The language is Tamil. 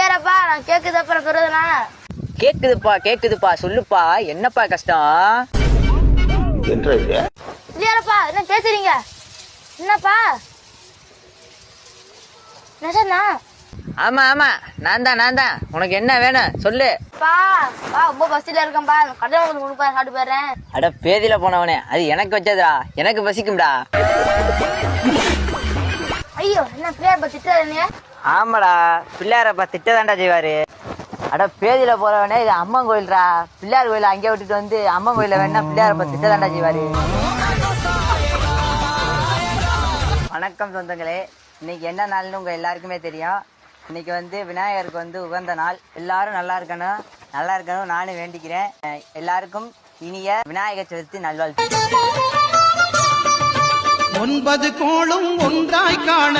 கேக்குது அப்புறம் சொல்றதுனா கேக்குதுப்பா கேக்குதுப்பா சொல்லுப்பா. என்னப்பா கஷ்டம்? இல்லையாப்பா என்ன பேசுறீங்க? என்னப்பா? நெசண்ணா ஆமா ஆமா. நான் தான் நான் தான். உனக்கு என்ன வேணும்? சொல்லு. பா பா ரொம்ப பஸ்ல இருக்கேன்ப்பா கடை வந்து கொடுப்பா சாப்பிட்டு போயிடுறேன். அட பேதியில போனவனே. அது எனக்கு வச்சதுடா. எனக்கு பசிக்கும்டா. ஐயோ என்ன பிள்ளையார் பா திட்டுறாரு ஆமாடா பிள்ளையாரப்பா திட்டதாண்டா செய்வாரு. அட பேதியில போறவனே இது அம்மன் கோயில்ரா. பிள்ளையார் கோயில அங்கே விட்டுட்டு வந்து அம்மன் கோயில வேணா பிள்ளையாரப்பா திட்டதாண்டா செய்வாரு. வணக்கம் சொந்தங்களே. இன்னைக்கு என்ன நாள்னு உங்க எல்லாருக்குமே தெரியும். இன்னைக்கு வந்து விநாயகருக்கு வந்து உகந்த நாள். எல்லாரும் நல்லா இருக்கணும். நல்லா இருக்கணும். நானும் வேண்டிக்கிறேன். எல்லாருக்கும் இனிய விநாயகர் சதுர்த்தி நல்வாழ்த்து ஒன்பது கோளும் ஒன்றாய் காண